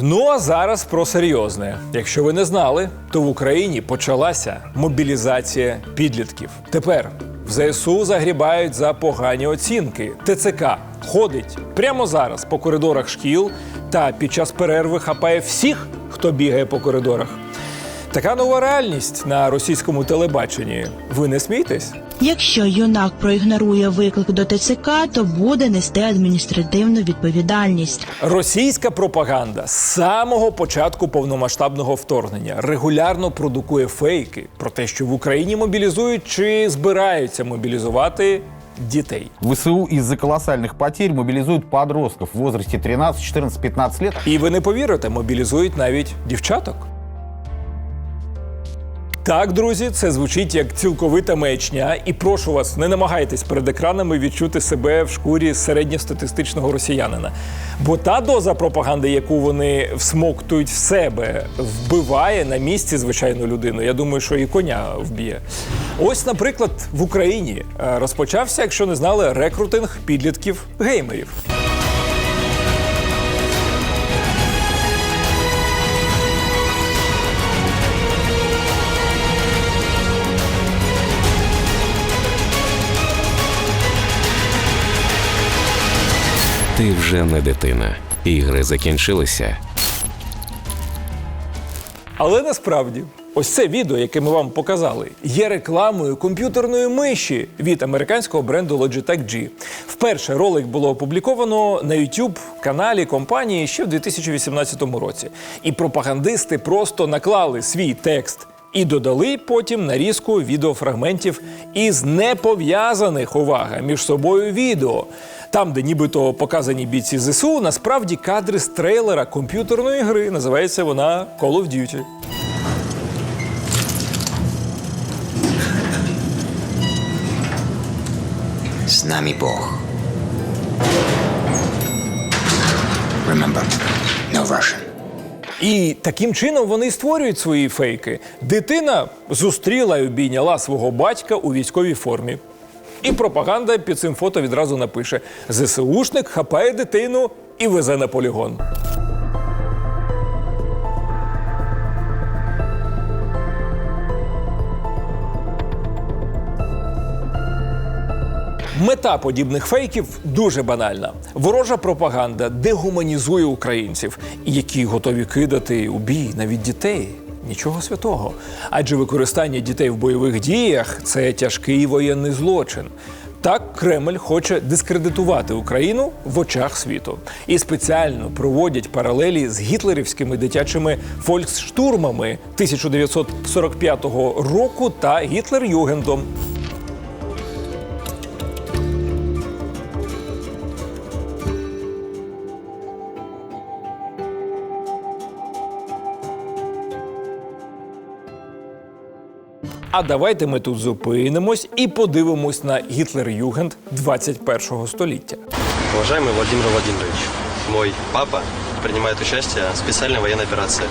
Ну а зараз про серйозне. Якщо ви не знали, то в Україні почалася мобілізація підлітків. Тепер в ЗСУ загрібають за погані оцінки. ТЦК ходить прямо зараз по коридорах шкіл та під час перерви хапає всіх, хто бігає по коридорах. Така нова реальність на російському телебаченні. Ви не смійтесь? Якщо юнак проігнорує виклик до ТЦК, то буде нести адміністративну відповідальність. Російська пропаганда з самого початку повномасштабного вторгнення регулярно продукує фейки про те, що в Україні мобілізують чи збираються мобілізувати дітей. ВСУ из-за колоссальных потерь мобилизуют подростков в возрасте 13, 14, 15 лет. І ви не повірите, мобілізують навіть дівчаток. Так, друзі, це звучить як цілковита маячня, і прошу вас, не намагайтесь перед екранами відчути себе в шкурі середньостатистичного росіянина. Бо та доза пропаганди, яку вони всмоктують в себе, вбиває на місці звичайну людину. Я думаю, що і коня вб'є. Ось, наприклад, в Україні е, розпочався, якщо не знали, рекрутинг підлітків геймерів. Ти вже не дитина. Ігри закінчилися. Але насправді, ось це відео, яке ми вам показали, є рекламою комп'ютерної миші від американського бренду Logitech G. Вперше ролик було опубліковано на youtube каналі компанії ще в 2018 році. І пропагандисти просто наклали свій текст. І додали потім нарізку відеофрагментів із непов'язаних увага між собою відео. Там, де нібито показані бійці ЗСУ, насправді кадри з трейлера комп'ютерної гри. Називається вона Call of Duty. С нами Бог. Remember, no Russian. І таким чином вони створюють свої фейки. Дитина зустріла і обійняла свого батька у військовій формі. І пропаганда під цим фото відразу напише: ЗСУшник хапає дитину і везе на полігон. Мета подібних фейків дуже банальна. Ворожа пропаганда дегуманізує українців, які готові кидати у бій навіть дітей. Нічого святого. Адже використання дітей в бойових діях це тяжкий воєнний злочин. Так Кремль хоче дискредитувати Україну в очах світу і спеціально проводять паралелі з гітлерівськими дитячими фольксштурмами 1945 року та Гітлер-Югендом. А давайте ми тут зупинимось і подивимось на Гітлер-Югенд 21 століття. Уважаемый Владимир Владимирович, мой папа принимает участие в специальной военной операции.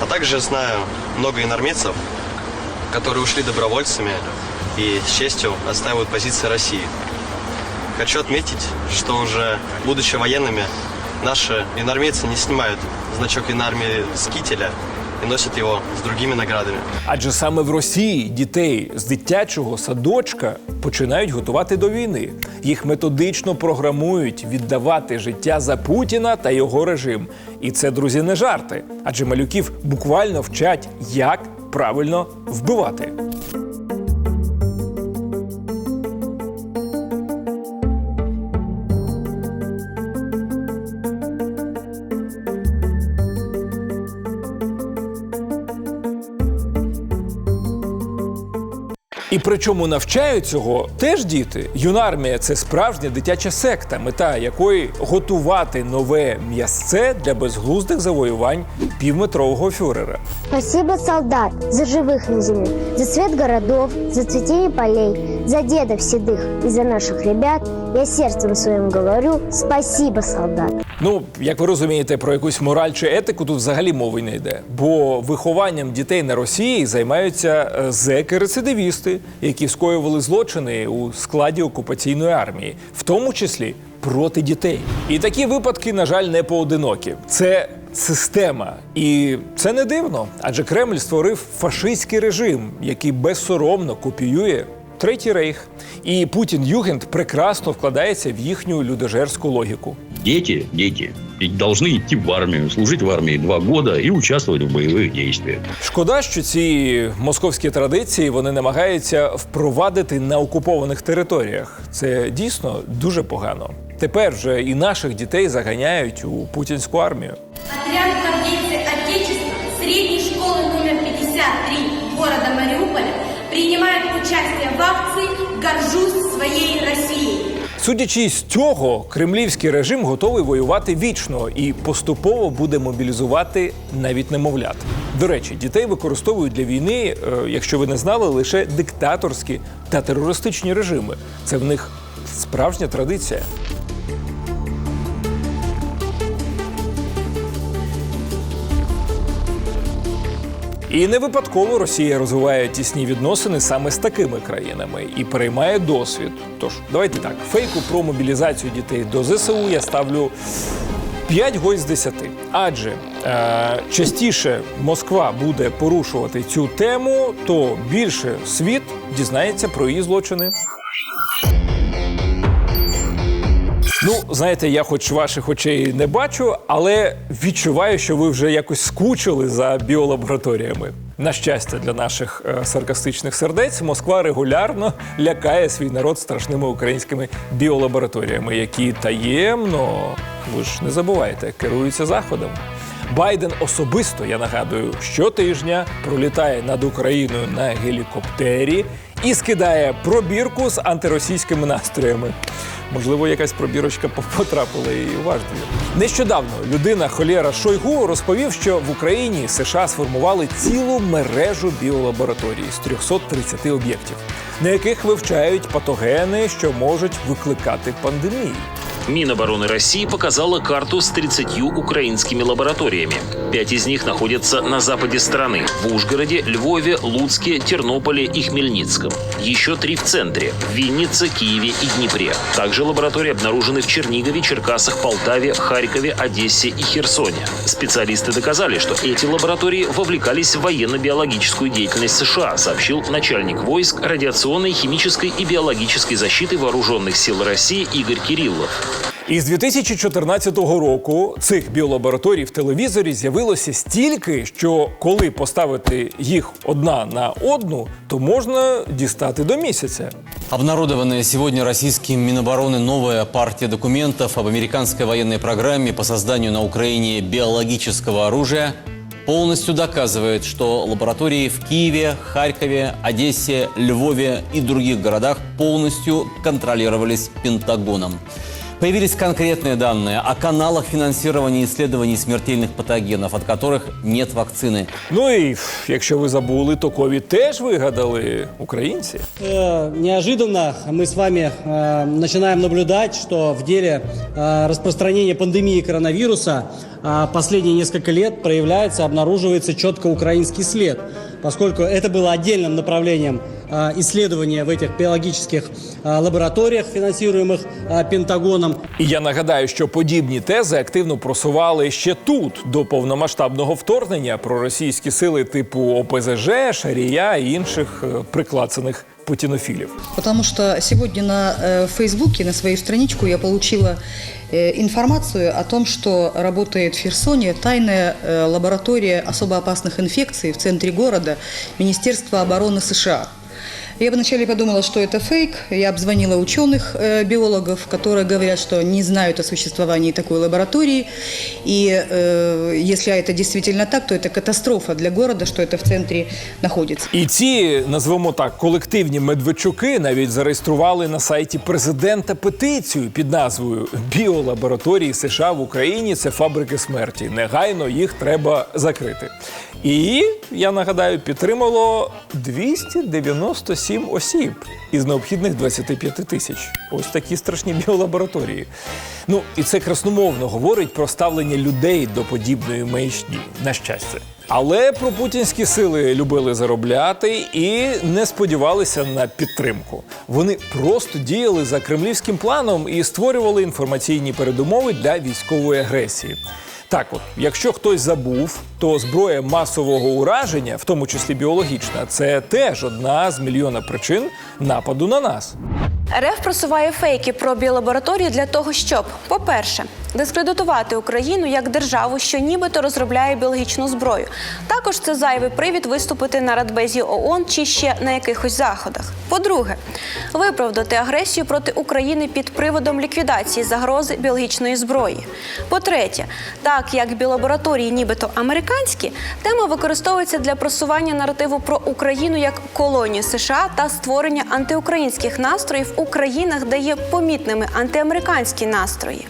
А также знаю много инормецев, которые ушли добровольцами и с честью отстаивают позиции России. Хочу отметить, что уже будучи военными, наши инормейцы не снимают значок инармии с кителя и носят его с другими наградами. Адже саме в Росії дітей з дитячого садочка починають готувати до війни. Їх методично програмують віддавати життя за Путіна та його режим. І це, друзі, не жарти. Адже малюків буквально вчать, як правильно вбивати. Причому навчають цього теж діти. Юнармія це справжня дитяча секта, мета якої готувати нове м'ясце для безглуздих завоювань півметрового фюрера. Спасибо, солдат, за живих на землі, за світ городов, за цвітіння полей, за дедов седых и за наших ребят. Я сердцем своим говорю спасибо, солдат. Ну, як ви розумієте, про якусь мораль чи етику тут взагалі мови не йде. Бо вихованням дітей на Росії займаються е, зеки-рецидивісти, які скоювали злочини у складі окупаційної армії, в тому числі проти дітей. І такі випадки, на жаль, не поодинокі. Це система. І це не дивно, адже Кремль створив фашистський режим, який безсоромно копіює Третій рейх. І Путін Югент прекрасно вкладається в їхню людожерську логіку. Дети, дети, ведь должны идти в армию, служить в армии два года и участвовать в боевых действиях. Шкода, що ці московські традиції вони намагаються впровадити на окупованих територіях. Це дійсно дуже погано. Тепер вже і наших дітей заганяють у путінську армію. Отряд гвардейцы Отечества средней школы номер 53 города Мариуполя принимает участие акции «Горжусь своєю Росією. Судячи з цього, кремлівський режим готовий воювати вічно і поступово буде мобілізувати навіть немовлят. До речі, дітей використовують для війни, е, якщо ви не знали, лише диктаторські та терористичні режими. Це в них справжня традиція. І не випадково Росія розвиває тісні відносини саме з такими країнами і переймає досвід. Тож давайте так, фейку про мобілізацію дітей до ЗСУ я ставлю 5 гой з 10. Адже е, частіше Москва буде порушувати цю тему, то більше світ дізнається про її злочини. Ну, знаєте, я хоч ваших очей не бачу, але відчуваю, що ви вже якось скучили за біолабораторіями. На щастя, для наших е, саркастичних сердець Москва регулярно лякає свій народ страшними українськими біолабораторіями, які таємно, ви ж не забувайте, керуються заходом. Байден особисто, я нагадую, щотижня пролітає над Україною на гелікоптері і скидає пробірку з антиросійськими настроями. Можливо, якась пробірочка потрапила і у. Нещодавно людина холєра Шойгу розповів, що в Україні США сформували цілу мережу біолабораторій з 330 об'єктів, на яких вивчають патогени, що можуть викликати пандемії. Минобороны России показала карту с 30 украинскими лабораториями. Пять из них находятся на западе страны – в Ужгороде, Львове, Луцке, Тернополе и Хмельницком. Еще три в центре – в Виннице, Киеве и Днепре. Также лаборатории обнаружены в Чернигове, Черкасах, Полтаве, Харькове, Одессе и Херсоне. Специалисты доказали, что эти лаборатории вовлекались в военно-биологическую деятельность США, сообщил начальник войск радиационной, химической и биологической защиты вооруженных сил России Игорь Кириллов. І з 2014 року цих біолабораторій в телевізорі з'явилося стільки, що коли поставити їх одна на одну, то можна дістати до місяця. Обнародованная сегодня российским Минобороны новая партия документов об американской военной программе по созданию на Украине биологического оружия полностью доказывает, что лаборатории в Киеве, Харькове, Одессе, Львове и других городах полностью контролировались Пентагоном. Появились конкретные данные о каналах финансирования исследований смертельных патогенов, от которых нет вакцины. Ну і ф, якщо ви забули, то ковід теж вигадали українці. Э, Неожиданно мы с вами э, начинаем наблюдать, что в деле э, распространения пандемии коронавируса э, последние несколько лет проявляется, обнаруживается четко украинский след, поскольку это было отдельным направлением э, исследования в этих биологических э, лабораториях, финансируемых э, Пентагоном. І я нагадаю, що подібні тези активно просували ще тут до повномасштабного вторгнення про російські сили типу ОПЗЖ, Шарія і інших е, приклацаних путінофілів. Потому что сегодня на э, Фейсбуке, на свою страничку я получила э, информацию о том, что работает в Херсоне тайная э, лаборатория особо опасных инфекций в центре города Министерства обороны США. Я вначале подумала, что это фейк. Я обзвонила ученых, э, биологов, которые говорят, что не знают о существовании такой лаборатории. И э, если это действительно так, то это катастрофа для города, что это в центре находится. І ці, назвемо так, колективні медведчуки навіть зареєстрували на сайті президента петицію під назвою Біолабораторії США в Україні це фабрики смерті. Негайно їх треба закрити. І я нагадаю, підтримало 297 осіб із необхідних 25 тисяч. Ось такі страшні біолабораторії. Ну і це красномовно говорить про ставлення людей до подібної маячні, на щастя. Але про путінські сили любили заробляти і не сподівалися на підтримку. Вони просто діяли за кремлівським планом і створювали інформаційні передумови для військової агресії. Так, от, якщо хтось забув, то зброя масового ураження, в тому числі біологічна, це теж одна з мільйона причин нападу на нас. РФ просуває фейки про біолабораторії для того, щоб, по-перше, дискредитувати Україну як державу, що нібито розробляє біологічну зброю. Також це зайвий привід виступити на Радбезі ООН чи ще на якихось заходах. По-друге, виправдати агресію проти України під приводом ліквідації загрози біологічної зброї. По-третє, так як біолабораторії нібито американські, тема використовується для просування наративу про Україну як колонію США та створення антиукраїнських настроїв у країнах, де є помітними антиамериканські настрої.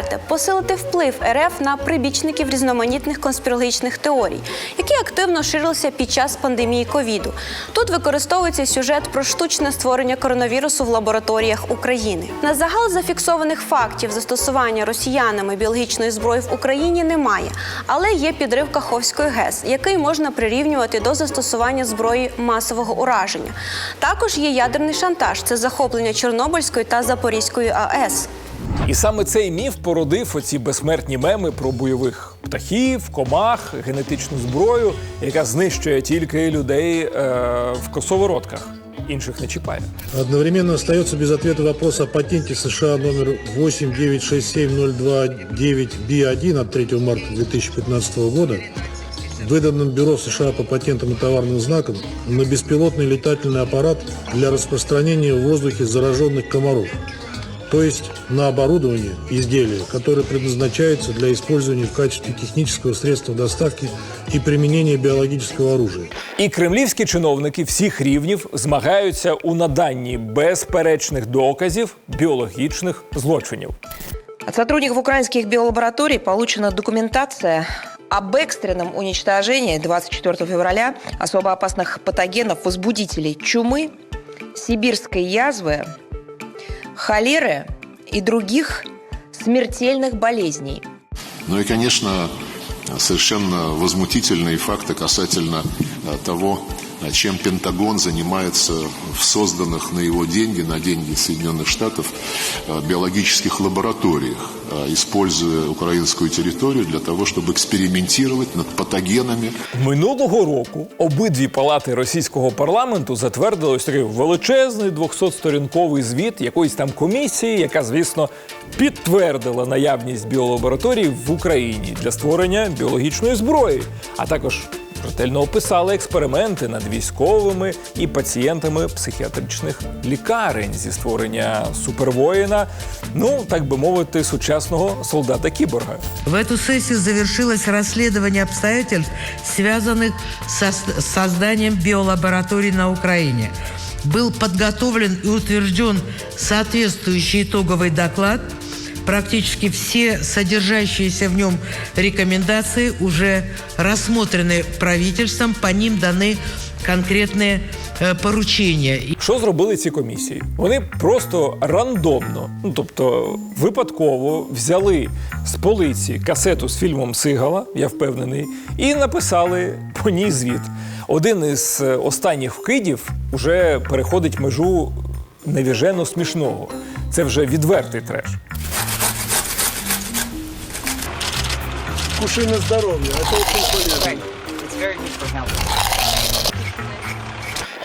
По-четверте, посилити вплив РФ на прибічників різноманітних конспірологічних теорій, які активно ширилися під час пандемії ковіду. Тут використовується сюжет про штучне створення коронавірусу в лабораторіях України. На загал зафіксованих фактів застосування росіянами біологічної зброї в Україні немає, але є підрив Каховської ГЕС, який можна прирівнювати до застосування зброї масового ураження. Також є ядерний шантаж це захоплення Чорнобильської та Запорізької АЕС. І саме цей міф породив оці безсмертні меми про бойових птахів, комах, генетичну зброю, яка знищує тільки людей е, в косовородках. Інших не чіпає. Одновременно остается без ответа вопрос о патенте США номер 8967029B1 от 3 марта 2015 года, выданном Бюро США по патентам и товарным знакам на беспилотный летательный аппарат для распространения в воздухе зараженных комаров, то есть на оборудование изделия, которое предназначается для использования в качестве технического средства доставки и применения биологического оружия. І кремлівські чиновники всіх рівнів змагаються у наданні безперечних доказів біологічних злочинів. От сотрудников украинских биолабораторий получена документация об экстренном уничтожении 24 февраля особо опасных патогенов, возбудителей чумы, сибирской язвы, холеры и других смертельных болезней. Ну и, конечно, совершенно возмутительные факты касательно э, того, э, чем Пентагон занимается в созданных на его деньги, на деньги Соединенных Штатов, э, биологических лабораториях, э, используя украинскую территорию для того, чтобы экспериментировать над патогенами, Минулого року обидві палати російського парламенту затвердили ось такий величезний 200-сторінковий звіт якоїсь там комісії, яка, звісно, підтвердила наявність біолабораторій в Україні для створення біологічної зброї, а також ретельно описали експерименти над військовими і пацієнтами психіатричних лікарень зі створення супервоїна, ну так би мовити, сучасного солдата кіборга. В эту сессию завершилось расследование обстоятельств, связанных со с созданием биолабораторий на Украине. Был подготовлен и утвержден соответствующий итоговый доклад. Практически все содержащиеся в нем рекомендации уже рассмотрены правительством, по ним даны конкретные э, поручения. Що зробили ці комісії? Вони просто рандомно, ну тобто випадково взяли з полиці касету з фільмом Сигала, я впевнений, і написали по ній звіт. Один із е, останніх вкидів уже переходить межу невіжено смішного. Це вже відвертий треш. Кушай на здоровье, это очень полезно.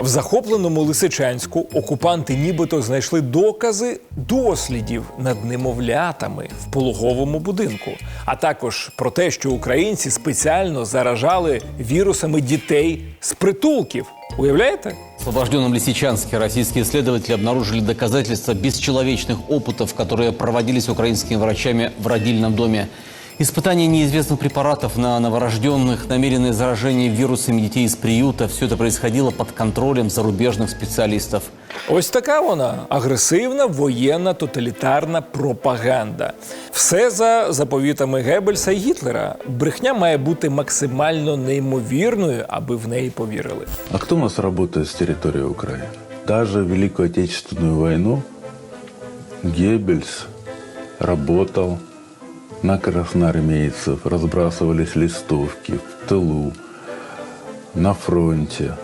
В захопленому Лисичанську окупанти нібито знайшли докази дослідів над немовлятами в пологовому будинку, а також про те, що українці спеціально заражали вірусами дітей з притулків. Уявляєте? В освобожденном Лисичанске российские исследователи обнаружили доказательства бесчеловечных опытов, которые проводились украинскими врачами в родильном доме. Испытания неизвестных препаратов на новорожденных, намеренное заражение вирусами детей из приюта – все это происходило под контролем зарубежных специалистов. Ось така вона агресивна воєнна тоталітарна пропаганда. Все за заповітами Геббельса і Гітлера. Брехня має бути максимально неймовірною, аби в неї повірили. А кто у нас работает с территории Украины? Даже в Великую Отечественную войну Геббельс работал на красноармейцев, разбрасывались листовки в тылу, на фронте.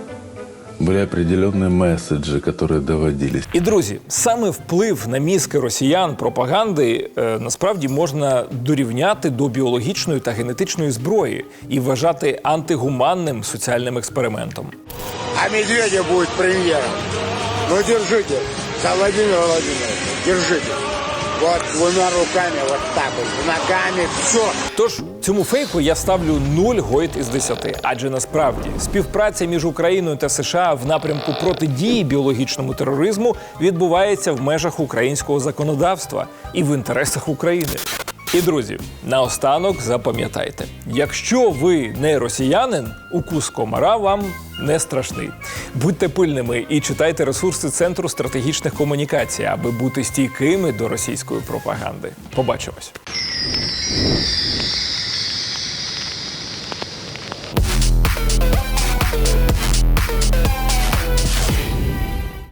Были определенные месседжи, которые доводились. І друзі, саме вплив на мізки росіян пропаганди е, насправді можна дорівняти до біологічної та генетичної зброї і вважати антигуманним соціальним експериментом. А Медведев будет премьером. Ну, держите, за Владимир Владимирович, держите. Вот двумя руками, вот так вот, ногами, все. Тож цьому фейку я ставлю 0 гойд із 10. Адже насправді співпраця між Україною та США в напрямку протидії біологічному тероризму відбувається в межах українського законодавства і в інтересах України. І друзі, наостанок запам'ятайте: якщо ви не росіянин, укус комара вам не страшний. Будьте пильними і читайте ресурси Центру стратегічних комунікацій, аби бути стійкими до російської пропаганди. Побачимось.